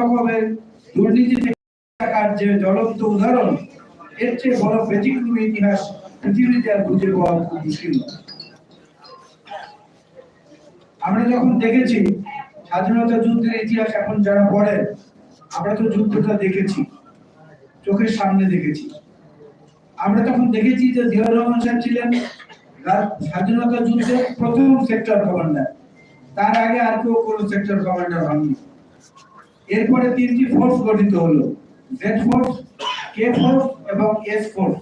রকমের দুর্নীতি থেকে টাকার যে জ্বলন্ত উদাহরণ। এর চেয়ে বড় ব্যতিক্রমী ইতিহাস পৃথিবীতে আর পাওয়া মুশকিল আমরা যখন দেখেছি, স্বাধীনতা যুদ্ধের ইতিহাস এখন যারা পড়ে, আমরা তো যুদ্ধটা দেখেছি, চোখের সামনে দেখেছি। আমরা তখন দেখেছি যে জিয়াউর রহমান সাহেব ছিলেন স্বাধীনতা যুদ্ধের প্রথম সেক্টর কমান্ডার তার আগে আর কেউ কোনো সেক্টর কমান্ডার হননি। এরপরে তিনটি ফোর্স গঠিত হলো। জেড ফোর্স কে ফোর্স এবং এস ফোর্স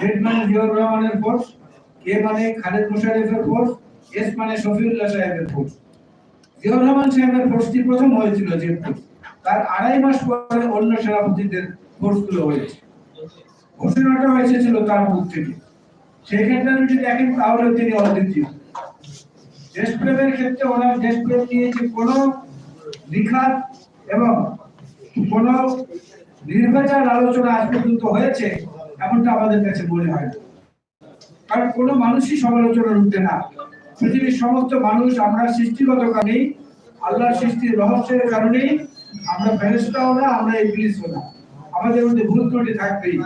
জেড মানে জিয়াউর রহমানের ফোর্স কে মানে খালেদ মোশাররফের ফোর্স এস মানে শফিউল্লাহ সাহেবের ফোর্স জিয়াউর রহমান সাহেবের ফোর্সটি প্রথম হয়েছিল জেড ফোর্স তার আড়াই মাস পরে অন্য সেনাপতিদের ফোর্সগুলো হয়েছে। ঘোষণাটা হয়েছিল তার মুখ থেকে সেক্ষেত্রে যদি দেখেন, তাহলে তিনি অদ্বিতীয়। দেশপ্রেমের ক্ষেত্রে ওনার দেশপ্রেম নিয়ে যে কোনো লিখাত এবং কোনো নির্বাচন আলোচনা আজ পর্যন্ত হয়েছে, এমনটা আমাদের কাছে মনে হয় কারণ কোনো মানুষই সমালোচনার উঠবে না। পৃথিবীর সমস্ত মানুষ আমরা সৃষ্টিগত কারণেই, আল্লাহর সৃষ্টির রহস্যের কারণেই আমরা ফেরেস্তাও না, আমরা ইবলিসও না। আমাদের মধ্যে ভুল ত্রুটি থাকবেই।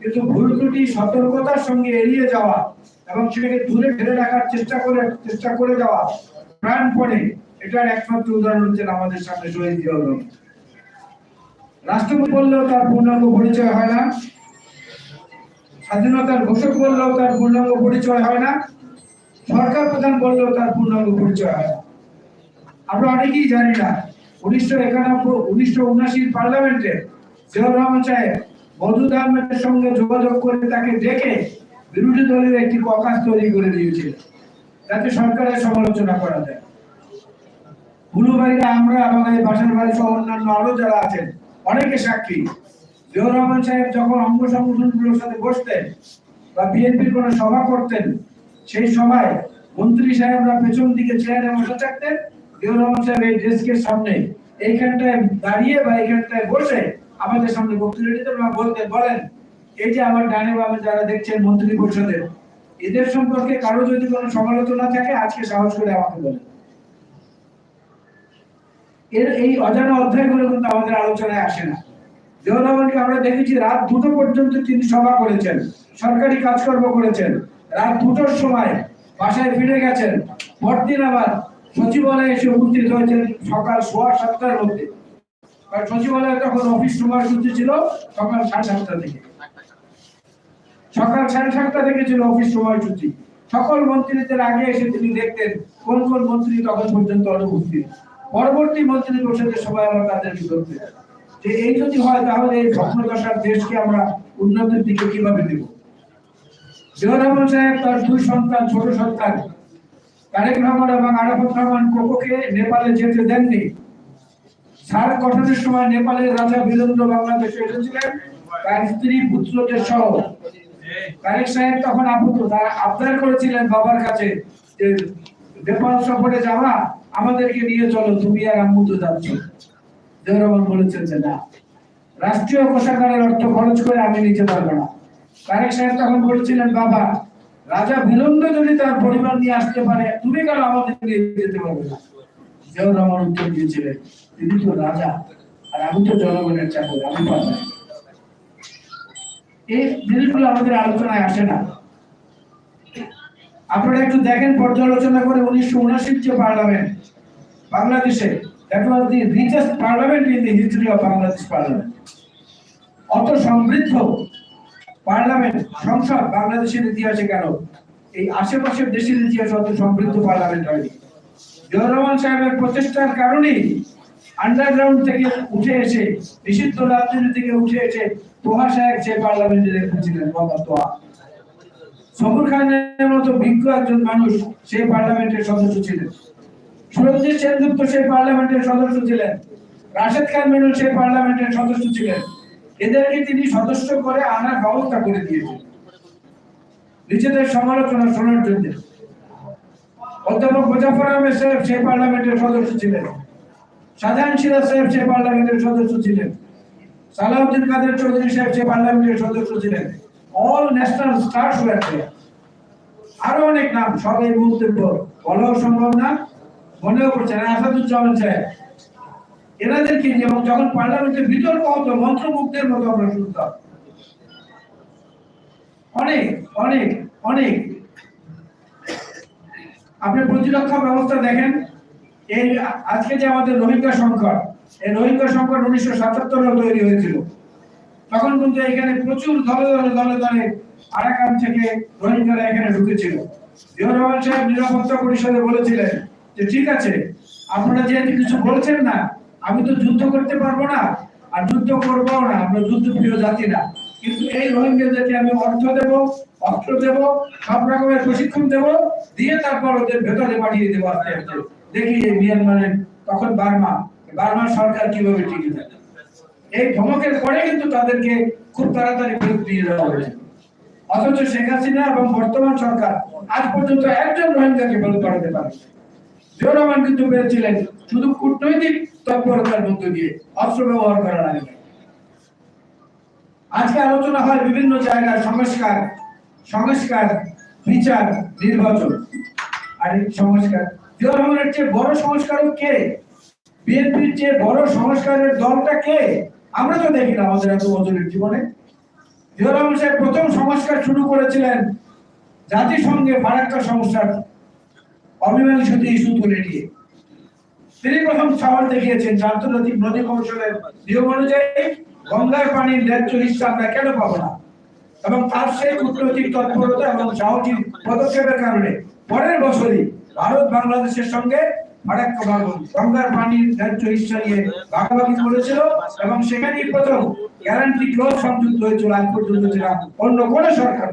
কিন্তু ভুল ত্রুটি সতর্কতার সঙ্গে এড়িয়ে যাওয়া এবং সেটাকে দূরে ঠেলে রাখার চেষ্টা করে চেষ্টা করে যাওয়া প্রাণপণে এটার একমাত্র উদাহরণ হচ্ছেন আমাদের সামনে শহীদ রহমান। রাষ্ট্রপতি বললেও তার পূর্ণাঙ্গ পরিচয় হয় না। স্বাধীনতার ঘোষক বললেও তার পূর্ণাঙ্গ পরিচয় হয় না। সরকার প্রধান বললেও তার পূর্ণাঙ্গ পরিচয় হয় না। আমরা অনেকেই জানি না, উনিশশো একানব্বই, উনিশশো উনআশির পার্লামেন্টে জিয়াউর রহমান সাহেব মধুদ আহমেদের সঙ্গে যোগাযোগ করে তাকে ডেকে বিরোধী দলের একটি ককাস তৈরি করে দিয়েছিল যাতে সরকারের সমালোচনা করা যায়। হুলু ভাইরা আমরা এবং এই বাসার বাড়ি সহ অন্যান্য আরও যারা আছেন, অনেকে সাক্ষী। জিয়াউর রহমান সাহেব যখন অঙ্গ সংগঠনগুলোর সাথে বসতেন বা বিএনপির কোনো সভা করতেন, সেই সভায় মন্ত্রী সাহেবরা পেছন দিকে চেয়ারে বসে থাকতেন জিয়াউর রহমান সাহেব এই ডেস্কের সামনে এইখানটায় দাঁড়িয়ে বা এইখানটায় বসে আমাদের সামনে বক্তৃতা দিতেন এবং বলতেন, বলেন, এই যে আমার ডানে বামে যারা দেখছেন মন্ত্রী পরিষদের, এদের সম্পর্কে কারও যদি কোনো সমালোচনা থাকে, আজকে সাহস করে আমাকে বলেন। এর এই অজানা অধ্যায়গুলো কিন্তু আমাদের আলোচনায় আসে না। জিয়াউর আমরা দেখেছি রাত দুটো পর্যন্ত তিনি সভা করেছেন, সরকারি কাজকর্ম করেছেন। রাত দুটোর সময় বাসায় ফিরে গেছেন পরদিন আবার সচিবালয়ে এসে উপস্থিত হয়েছেন সকাল সোয়া সাতটার মধ্যে। সচিবালয়ে তখন অফিস সময়সূচি ছিল সকাল সাড়ে সাতটা থেকে। সকাল সাড়ে সাতটা থেকে ছিল অফিস সময়সূচি সকল মন্ত্রীদের আগে এসে তিনি দেখতেন কোন কোন মন্ত্রী তখন পর্যন্ত অনুপস্থিত। পরবর্তী মন্ত্রী পরিষদের সময় আমরা তাদেরকে ধরতে যে এই যদি হয়, তাহলে এই ভগ্নদশার দেশকে আমরা উন্নতির দিকে কীভাবে দেব সাহেব তার দুই সন্তান, ছোট সন্তান। তারেক রহমান এবং আরাফাত রহমান কোকোকে নেপালে যেতে দেননি। সার গঠনের সময় নেপালের রাজা বীরেন্দ্র বাংলাদেশে এসেছিলেন। তার স্ত্রী, পুত্রদের সহ। তারেক সাহেব তখন আপুত তারা আবদার করেছিলেন বাবার কাছে যে নেপাল সফরে যাওয়া আমাদেরকে নিয়ে চলো, তুমি আর আম্মু তো যাচ্ছ। জিয়াউর বলেছেন যে না। রাষ্ট্রীয় কোষাগারের অর্থ খরচ করে আমি নিতে পারব না। তারেক সাহেব তখন বলেছিলেন, বাবা, রাজা বিলম্ব যদি তার পরিবার নিয়ে আসতে পারে, তুমি কেন আমাদের নিয়ে যেতে পারবে না? জিয়াউর উত্তর দিয়েছিলেন তিনি তো রাজা, আর আমি তো জনগণের চাকর, আমি না। এই জিনিসগুলো আমাদের আলোচনায় আসে না। আপনারা একটু দেখেন, পর্যালোচনা করে উনিশশো উনআশির যে পার্লামেন্ট বাংলাদেশে parliament in the history of Bangladesh parliament অত সমৃদ্ধ পার্লামেন্ট সংসদ বাংলাদেশের ইতিহাসে কেন? এই আশেপাশের দেশের ইতিহাসে অত সমৃদ্ধ পার্লামেন্ট হয়নি। সাহেবের প্রচেষ্টার কারণেই আন্ডারগ্রাউন্ড থেকে উঠে এসে, নিষিদ্ধ রাজনীতি থেকে উঠে এসে তোহা সাহেব সে পার্লামেন্টে রেখেছিলেন বাবা তোহা সবুর খানের মতো বিজ্ঞ একজন মানুষ সেই পার্লামেন্টের সদস্য ছিলেন। সুরঞ্জিত সেনগুপ্ত সেই পার্লামেন্টের সদস্য ছিলেন। রাশেদ খান মেনন সেই পার্লামেন্টের সদস্য ছিলেন। এদেরকে তিনি সদস্য করে আনার ব্যবস্থা করে দিয়েছেন। নিজেদের সমালোচনা শোনার জন্য। অধ্যাপক মুজাফর আহমেদ সাহেব সেই পার্লামেন্টের সদস্য ছিলেন। শাহজাহান সিরাজ সাহেব সেই পার্লামেন্টের সদস্য ছিলেন। সালাউদ্দিন কাদের চৌধুরী সাহেব সেই পার্লামেন্টের সদস্য ছিলেন। অল ন্যাশনাল স্টার্স আরও অনেক নাম বলাও সম্ভব না, মনেও করছে না। আসাদুজ্জামান এনাদেরকে যখন পার্লামেন্টে বিতর্ক হতো, মন্ত্রমুগ্ধের মতো আমরা শুনতাম। অনেক অনেক অনেক। আপনি প্রতিরক্ষা ব্যবস্থা দেখেন, এই আজকে যে আমাদের রোহিঙ্গা সংকট, এই রোহিঙ্গা সংকট উনিশশো সাতাত্তরে তৈরি হয়েছিল। তখন কিন্তু এখানে প্রচুর দলে দলে দলে দলে আরাকান থেকে রোহিঙ্গারা এখানে ঢুকেছিল। জিয়াউর সাহেব নিরাপত্তা পরিষদে বলেছিলেন যে, ঠিক আছে, আপনারা যেহেতু কিছু বলছেন না, আমি তো যুদ্ধ করতে পারব না, আর যুদ্ধ করব না, আমরা যুদ্ধ প্রিয় জাতি না। কিন্তু এই রোহিঙ্গাদেরকে আমি অর্থ দেব, অস্ত্র দেব, সব রকমের প্রশিক্ষণ দেব, দিয়ে তারপর ওদের ভেতরে পাঠিয়ে দেবো আস্তে আস্তে। দেখি মিয়ানমারের তখন বার্মা বার্মা সরকার কীভাবে টিকে থাকে এই ধমকের পরে কিন্তু তাদেরকে খুব তাড়াতাড়ি ফেরত দিয়ে দেওয়া হয়েছে। অথচ শেখ হাসিনা এবং বর্তমান সরকার আজ পর্যন্ত একজন রোহিঙ্গাকে ফেরত পাঠাতে পারে জিয়াউর রহমান কিন্তু পেরেছিলেন শুধু কূটনৈতিক তৎপরতার মধ্য দিয়ে, অস্ত্র ব্যবহার করার আগে। আজকে আলোচনা হয় বিভিন্ন জায়গায় সংস্কার সংস্কার, বিচার, নির্বাচন। আর এই সংস্কার, জিয়াউর রহমানের চেয়ে বড় সংস্কারক কে? বিএনপির চেয়ে বড় সংস্কারের দলটা কে? আমরা তো দেখি না আমাদের এত বছরের জীবনে। জিয়াউর সাহেব প্রথম সংস্কার শুরু করেছিলেন জাতিসংঘে ফারাক্কা সমস্যার অমীমাংসিত ইস্যু তুলে নিয়ে। তিনি প্রথম সওয়াল দেখিয়েছেন আন্তর্জাতিক নদী কমিশনের নিয়ম অনুযায়ী গঙ্গার পানির ন্যায্য হিস্সা আমরা কেন পাবো না? এবং তার সেই কূটনৈতিক তৎপরতা এবং সাহসী পদক্ষেপের কারণে পরের বছরই ভারত বাংলাদেশের সঙ্গে ভাঙন গঙ্গার পানির হিস্সা নিয়ে ভাগাভাগি করেছিল এবং সেখানেই প্রথম গ্যারান্টি ক্লোজ সংযুক্ত হয়েছিল আজ পর্যন্ত অন্য সরকার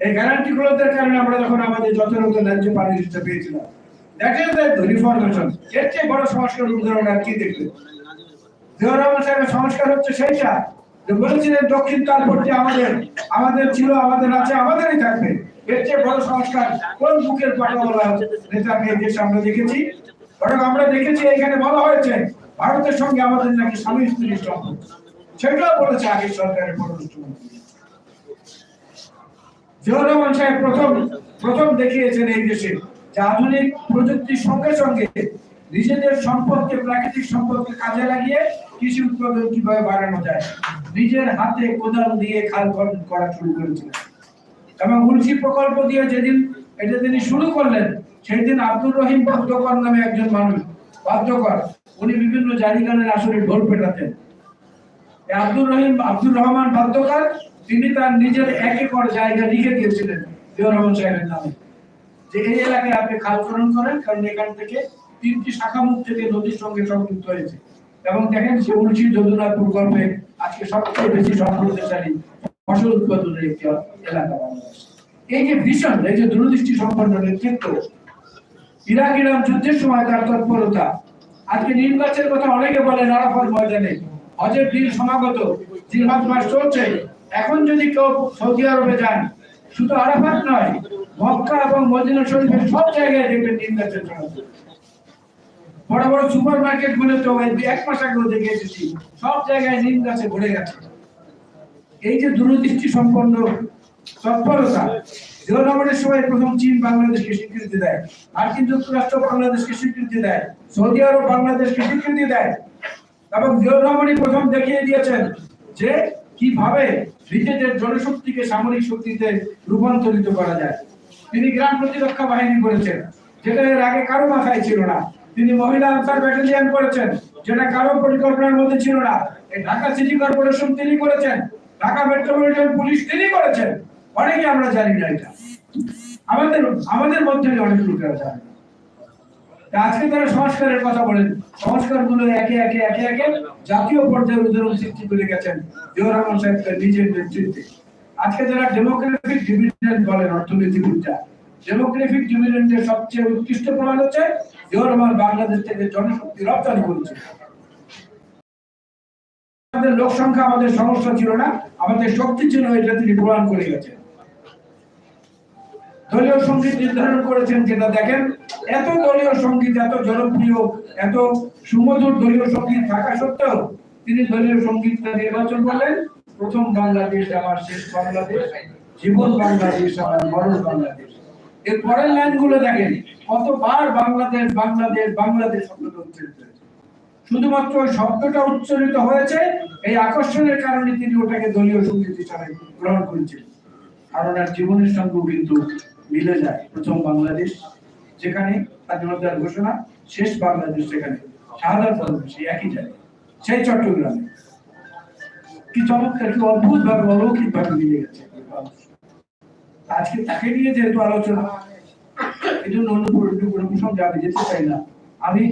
এই গ্যারান্টি গুলোদের কারণে আমরা যখন আমাদের যথাযথ ন্যায্য পানির পেয়েছিলাম দেখেন দ্য রিফরমেশন এর চেয়ে বড় সংস্কার উদাহরণ আর কি দেখবে? জিয়াউর সাহেবের সংস্কার হচ্ছে যে বলেছিলেন দক্ষিণ তালপট্টি আমাদের আমাদের ছিল, আমাদের আছে, আমাদেরই থাকবে। এর চেয়ে বড় সংস্কার কোন বুকের দেশে আমরা দেখেছি? বরং আমরা দেখেছি এখানে বলা হয়েছে, ভারতের সঙ্গে আমাদের নাকি স্বামী স্ত্রীর সম্পর্ক। সেটাও বলেছে আগের সরকারের জিয়াউর রহমান সাহেব প্রথম প্রথম দেখিয়েছেন এই দেশে যে আধুনিক প্রযুক্তির সঙ্গে সঙ্গে নিজেদের সম্পদকে, প্রাকৃতিক সম্পদকে কাজে লাগিয়ে কৃষি উৎপাদন কীভাবে বাড়ানো যায়, নিজের হাতে কোদাল দিয়ে খাল খনন করা শুরু করেছিলেন। এবং উলসি প্রকল্প দিয়ে যেদিন এটা তিনি শুরু করলেন সেই দিন আব্দুর রহিম বাদ্যকর নামে একজন মানুষ, বাদ্যকর, উনি বিভিন্ন জারিগানের আসরে ঢোল পেটাতেন। আব্দুর রহিম, আব্দুর রহমান বাদ্যকর, তিনি তার নিজের এক একর জায়গা লিখে দিয়েছিলেন জিয়াউর রহমান সাহেবের নামে। যে এই এলাকায় আপনি খাল খনন করেন, কারণ এখান থেকে তিনটি শাখা মুখ থেকে নদীর সঙ্গে সংযুক্ত হয়েছে। এবং দেখেন সে উলসি যোজনা প্রকল্পে আজকে সবচেয়ে বেশি সম্প্রদায়শালী ফসল উৎপাদনের একটি এলাকা বাংলাদেশ এই যে এই যে দূরদৃষ্টি সম্পন্ন নেতৃত্ব ইরাক ইরান যুদ্ধের সময় তার তৎপরতা। আজকে নির্বাচনের কথা অনেকে ময়দানে। হজের দিন সমাগত জিহাদ মাস চলছে। এখন যদি কেউ সৌদি আরবে যান, শুধু আরাফাত নয়, মক্কা এবং মদিনা শরীফের সব জায়গায় দেখবেন নির্বাচন বড় বড় সুপার মার্কেটগুলো তো এক মাস আগে দেখে এসেছি, সব জায়গায় নিম গাছে ভরে গেছে। এই যে দূরদৃষ্টি সম্পন্ন তৎপরতা সময় প্রথম চীন বাংলাদেশকে স্বীকৃতি দেয়। মার্কিন যুক্তরাষ্ট্র বাংলাদেশকে স্বীকৃতি দেয়। সৌদি আরব বাংলাদেশকে স্বীকৃতি দেয়। এবং প্রথম দেখিয়ে দিয়েছেন যে কীভাবে জনশক্তিকে সামরিক শক্তিতে রূপান্তরিত করা যায়। তিনি গ্রাম প্রতিরক্ষা বাহিনী করেছেন, যেটা এর আগে কারও মাথায় ছিল না। তিনি মহিলা আনসার ব্যাটালিয়ন করেছেন, যেটা কারও পরিকল্পনার মধ্যে ছিল না। ঢাকা সিটি কর্পোরেশন তিনি করেছেন, ঢাকা মেট্রোপলিটন পুলিশ তিনি করেছেন। অনেকে আমরা জানি না এটা। আমাদের আমাদের মধ্যে অনেক লোকেরা জানে। আজকে তারা সংস্কারের কথা বলেন। সংস্কারগুলো একে একে একে একে জাতীয় পর্যায়ে উদাহরণ সৃষ্টি করে গেছেন জিয়াউর রহমান নিজের নেতৃত্বে। আজকে যারা ডেমোক্রেটিক ডিভিডেন্ড বলেন অর্থনীতিবিদরা, ডেমোক্রেটিক ডিভিডেন্ডের সবচেয়ে উৎকৃষ্ট প্রমাণ হচ্ছে রহমান বাংলাদেশ থেকে জনশক্তি রপ্তানি করেছে। আমাদের লোক সংখ্যা, আমাদের সমস্যা ছিল না, আমাদের শক্তি ছিল, এটা তিনি প্রমাণ করে গেছেন। দলীয় সংগীত নির্ধারণ করেছেন যেটা দেখেন, এত দলীয় সংগীত, এত জনপ্রিয়, এত সুমধুর দলীয় সংগীত থাকা সত্ত্বেও তিনি দলীয় সঙ্গীতটা নির্বাচন করলেন। প্রথম বাংলাদেশ, আমার শেষ বাংলাদেশ, জীবন বাংলাদেশ, আমার মরণ বাংলাদেশ। এর পরের লাইনগুলো দেখেন, কতবার বাংলাদেশ বাংলাদেশ বাংলাদেশ শব্দটা উচ্চারিত শুধুমাত্র ওই শব্দটা উচ্চারিত হয়েছে, এই আকর্ষণের কারণে তিনি ওটাকে দলীয় সংগীত হিসাবে গ্রহণ করেছিলেন আর ওনার জীবনের সঙ্গেও কিন্তু মিলে যায়। প্রথম বাংলাদেশ যেখানে স্বাধীনতার ঘোষণা, শেষ বাংলাদেশ সেখানে শাহাদার একই সেই চট্টগ্রামে। কি চমৎকার, কি অদ্ভুত ভাবে অলৌকিক ভাবে মিলে গেছে আজকে তাকে নিয়ে যেহেতু আলোচনা এই জন্য অন্য প্রসঙ্গে আমি যেতে চাই না, আমি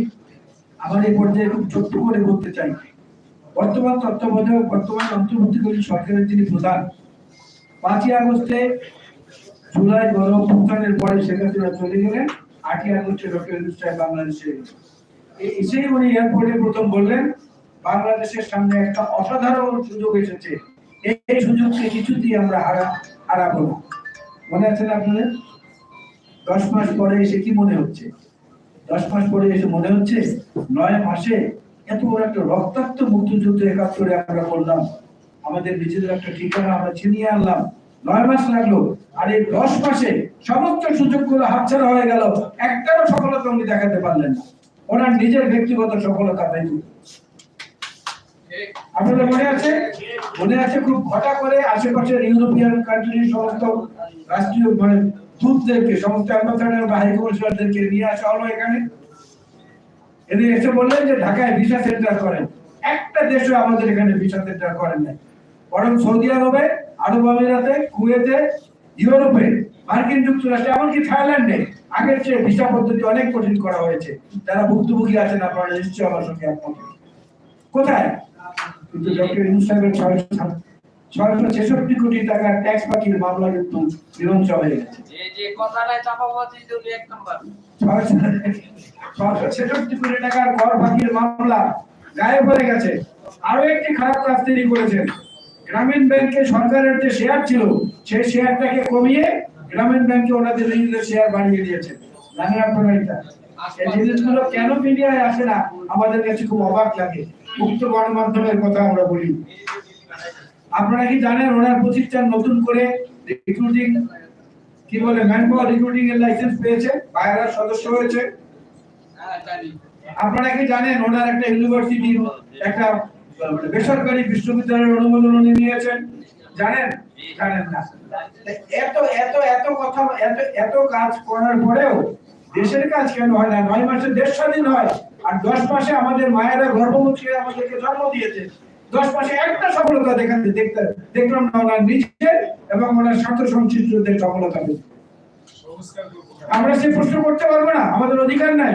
আমার এই পর্যায়ে খুব ছোট্ট করে বলতে চাই, বর্তমান তত্ত্বাবধায়ক, বর্তমান অন্তর্বর্তীকালীন সরকারের যিনি প্রধান, পাঁচই আগস্টে জুলাই গণ অভ্যুত্থানের পরে শেখ হাসিনা চলে গেলেন আটই আগস্টে ডক্টর ইউনুস বাংলাদেশে। এসেই উনি এয়ারপোর্টে প্রথম বললেন, বাংলাদেশের সামনে একটা অসাধারণ সুযোগ এসেছে। এই সুযোগকে কিছুতেই আমরা হারা হারাবো না। মনে আছে না আপনাদের? দশ মাস পরে এসে কি মনে হচ্ছে? দশ মাস পরে এসে মনে হচ্ছে নয় মাসে এত বড় একটা রক্তাক্ত মুক্তিযুদ্ধ একাত্তরে আমরা করলাম। আমাদের নিজেদের একটা ঠিকানা আমরা ছিনিয়ে আনলাম। নয় মাস লাগল। আর এই দশ মাসে সমস্ত সুযোগগুলো হাতছাড়া হয়ে গেল। একটাও সফলতা উনি দেখাতে পারলেন না। ওনার নিজের ব্যক্তিগত সফলতা তাই আপনাদের মনে আছে? মনে আছে খুব ঘটা করে আশেপাশের ইউরোপিয়ান কান্ট্রির সমস্ত রাষ্ট্রীয় মানে দূতদেরকে, সমস্ত অ্যাম্বাসাডার বা হাই কমিশনারদেরকে নিয়ে আসা হলো এখানে। এদের এসে বললেন যে ঢাকায় ভিসা সেন্টার করেন। একটা দেশও আমাদের এখানে ভিসা সেন্টার করেন নাই। বরং সৌদি আরবে আরব আমিরাতে কুয়েতে ইউরোপে মার্কিন যুক্তরাষ্ট্রে এমনকি থাইল্যান্ডে আগের চেয়ে ভিসা পদ্ধতি অনেক কঠিন করা হয়েছে। যারা ভুক্তভোগী আছেন আপনারা নিশ্চয়ই আমার সঙ্গে একমত। কোথায়? কিন্তু ডক্টর ইউনুস ছয়শো ছয়শো ছেষট্টি কোটি টাকার ট্যাক্স বাকির মামলা কিন্তু মীমাংস হয়ে গেছে। এই যে কথাটা চাপাবাজি যদি এক নম্বর। ছয়শো ছেষট্টি কোটি টাকার কর ফাঁকির মামলা গায়েব হয়ে গেছে। আরও একটি খারাপ কাজ তিনি করেছেন। গ্রামীণ ব্যাংকে সরকারের যে শেয়ার ছিল সেই শেয়ারটাকে কমিয়ে গ্রামীণ ব্যাংকে ওনাদের নিজেদের শেয়ার বাড়িয়ে দিয়েছে। জানেন আপনারা এটা। এই জিনিসগুলো কেন মিডিয়ায় আসে না? আমাদের কাছে খুব অবাক লাগে। মুক্ত গণমাধ্যমের কথা আমরা বলি। আপনারা কি জানেন ওনার প্রতিষ্ঠান নতুন করে রিক্রুটিং কি বলে ম্যান পাওয়ার রিক্রুটিং এর লাইসেন্স পেয়েছে? বাইরের সদস্য হয়েছে? হ্যাঁ আপনারা কি জানেন ওনার একটা ইউনিভার্সিটি একটা বেসরকারি বিশ্ববিদ্যালয়ের অনুমোদন উনি নিয়েছেন। জানেন? জানেন না। এত এত এত কথা, এত এত কাজ করার পরেও দেশের কাজ কেন হয় না? নয় মাসে দেশ স্বাধীন হয় আর দশ মাসে আমাদের মায়েরা গর্ভবতী আমাদেরকে জন্ম দিয়েছে। দশ মাসে একটা সফলতা দেখাতে দেখতে, দেখলাম না ওনার নিজের এবং ওনার সাথে সংশ্লিষ্টদের সফলতা আমরা সে প্রশ্ন করতে পারব না। আমাদের অধিকার নাই।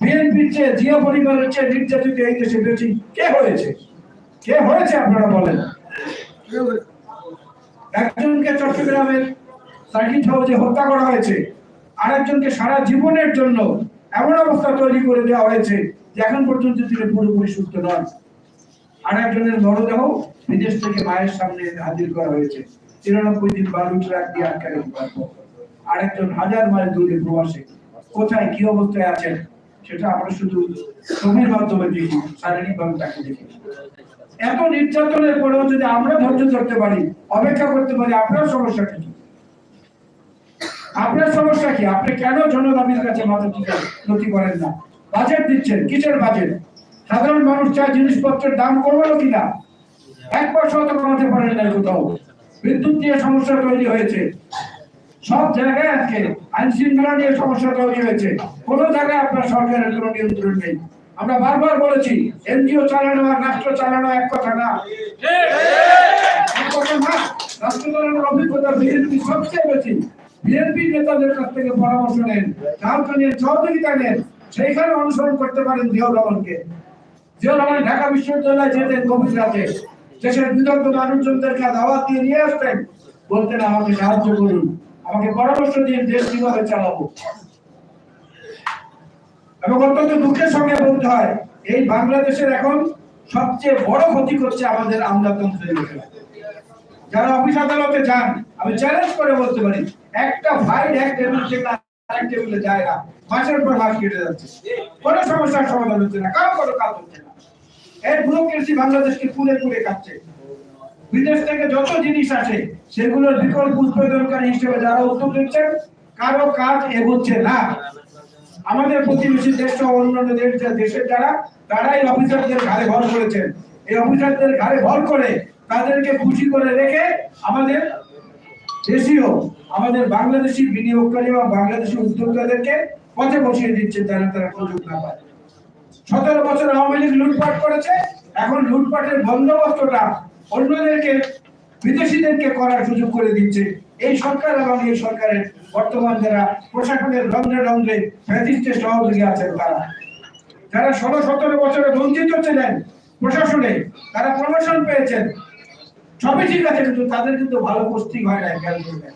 বিএনপির চেয়ে জিয়া পরিবারের চেয়ে নির্যাতিত এই দেশে বেশি কে হয়েছে? কে হয়েছে আপনারা বলেন? একজনকে চট্টগ্রামের সার্কিট হাউসে হত্যা করা হয়েছে, আরেকজনকে সারা জীবনের জন্য এমন অবস্থা তৈরি করে দেওয়া হয়েছে যে এখন পর্যন্ত তিনি পুরোপুরি সুস্থ নন। আর একজনের মরদেহ বিদেশ থেকে মায়ের সামনে হাজির করা হয়েছে। তিরানব্বই দিন বালু ট্রাক দিয়ে আটকানো আরেকজন হাজার মাইল দূরে প্রবাসে। কোথায়, কি অবস্থায় আছেন? সেটা আমরা শুধু মাধ্যমে দেখি তাকে দেখি। এত নির্যাতনের পরেও যদি আমরা ধৈর্য ধরতে পারি, অপেক্ষা করতে পারি, আপনার সমস্যা কি? আপনার সমস্যা কি? আপনি কেন কাছে মাথা নথি করেন না? বাজেট দিচ্ছেন, কিসের বাজেট? সাধারণ মানুষ চায় জিনিসপত্রের দাম কমালো কিনা? এক পয়সা তো কমাতে পারেন না কোথাও। বিদ্যুৎ নিয়ে সমস্যা তৈরি হয়েছে। সব জায়গায় আজকে আইন শৃঙ্খলা নিয়ে সমস্যা তৈরি হয়েছে। কোন জায়গায় আপনার সরকারের কোনো নিয়ন্ত্রণ নেই। আমরা বারবার বলেছি, এনজিও চালানো আর রাষ্ট্র চালানো এক কথা না। রাষ্ট্র চালানোর অভিজ্ঞতা বিএনপি সবচেয়ে বেশি। বিএনপি নেতাদের কাছ থেকে পরামর্শ নেন সাহায্য নেন সহযোগিতা নেন, সেইখানে অনুসরণ করতে পারেন জিয়াউর রহমানকে। ঢাকা বিশ্ববিদ্যালয়ে যেতেন রাতে দেশের বিদগ্ধ মানুষজনদেরকে দাওয়াত দিয়ে নিয়ে আসতেন। বলতেন, আমাকে সাহায্য করুন। আমাকে পরামর্শ দিন দেশ কীভাবে চালাবো? এবং অত্যন্ত দুঃখের সঙ্গে বলতে হয়, এই বাংলাদেশের এখন সবচেয়ে বড় ক্ষতি করছে আমাদের আমলাতন্ত্রের লোকেরা। যারা অফিস আদালতে যান, আমি চ্যালেঞ্জ করে বলতে পারি, একটা ফাইল এক টেবিল থেকে আরেক টেবিলে যায় না। মাসের পর মাস কেটে যাচ্ছে। কোনো সমস্যার সমাধান হচ্ছে না, কারও কোনো কাজ হচ্ছে না। এর ব্যুরোক্রেসি বাংলাদেশকে পুরে পুরে খাচ্ছে। বিদেশ থেকে যত জিনিস আসে সেগুলোর বিকল্প উৎপাদনকারী হিসেবে যারা উদ্যোগ নিচ্ছেন কারও কাজ এগোচ্ছে না। আমাদের প্রতিবেশী দেশ সহ অন্যান্য দেশ দেশের যারা, তারাই অফিসারদের ঘাড়ে ভর করেছেন। এই অফিসারদের ঘাড়ে ভর করে তাদেরকে খুশি করে রেখে আমাদের দেশীয় আমাদের বাংলাদেশি বিনিয়োগকারী এবং বাংলাদেশি উদ্যোক্তাদেরকে পথে বসিয়ে দিচ্ছে যারা তারা সুযোগ না পায়। সতেরো বছর আওয়ামী লীগ লুটপাট করেছে, এখন লুটপাটের বন্দোবস্তটা অন্যদেরকে বিদেশিদেরকে করার সুযোগ করে দিচ্ছে। এই সরকার এবং এই সরকারের বর্তমান যারা প্রশাসনের রন্ধ্রে রন্ধ্রে ফ্যাসিস্টের সহযোগী আছেন তারা। যারা ষোলো সতেরো বছরে বঞ্চিত ছিলেন প্রশাসনে, তারা প্রমোশন পেয়েছেন। সবই ঠিক আছে, কিন্তু তাদের কিন্তু ভালো পোস্টিং হয় না খেয়াল করবেন।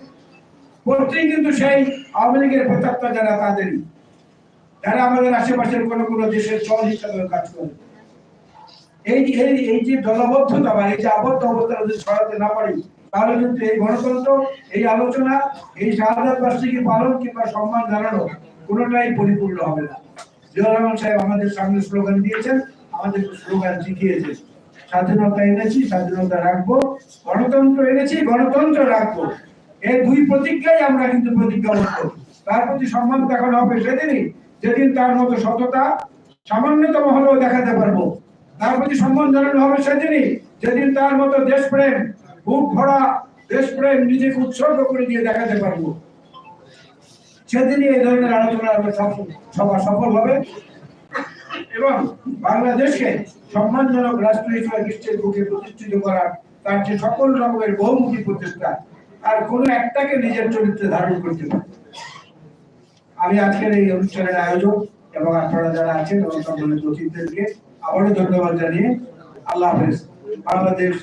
পোস্টিং কিন্তু সেই আওয়ামী লীগের প্রতাপ্তা যারা তাদেরই। যারা আমাদের আশেপাশের কোনো কোনো দেশের চল হিসাবে কাজ করে। এই এই এই যে দলবদ্ধতা বা এই যে আবদ্ধ অবস্থা যদি সরাতে না পারি, তাহলে কিন্তু এই গণতন্ত্র, এই আলোচনা, এই বার্ষিকী পালন কিংবা সম্মান জানানো কোনোটাই পরিপূর্ণ হবে না। রহমান সাহেব আমাদের সামনে স্লোগান দিয়েছেন, আমাদের স্লোগান স্বাধীনতা এনেছি, স্বাধীনতা রাখব। গণতন্ত্র এনেছি, গণতন্ত্র রাখব। এই দুই প্রতিজ্ঞাই আমরা কিন্তু প্রতিজ্ঞাবদ্ধ তার প্রতি সম্মান দেখানো হবে সেদিনই। যেদিন তার মতো সততা সামান্যতম হলেও দেখাতে পারব। তার প্রতি সম্মান জানানো হবে সেদিনই, যেদিন তার মতো দেশপ্রেম, বুক ভরা দেশপ্রেম নিজেকে উৎসর্গ করে দিয়ে দেখাতে পারব। সেদিনই এই ধরনের আলোচনা সভা সফল হবে। এবং বাংলাদেশকে সম্মানজনক রাষ্ট্র হিসেবে বিশ্বের বুকে প্রতিষ্ঠিত করার তার যে সকল রকমের বহুমুখী প্রচেষ্টা, আর কোন একটাকে নিজের চরিত্রে ধারণ করতে পারে আমি আজকের এই অনুষ্ঠানের আয়োজক এবং আপনারা যারা আছেন এবং সম্মানিত অতিথিদেরকে আবারও ধন্যবাদ জানিয়ে আল্লাহ হাফেজ। বাংলাদেশ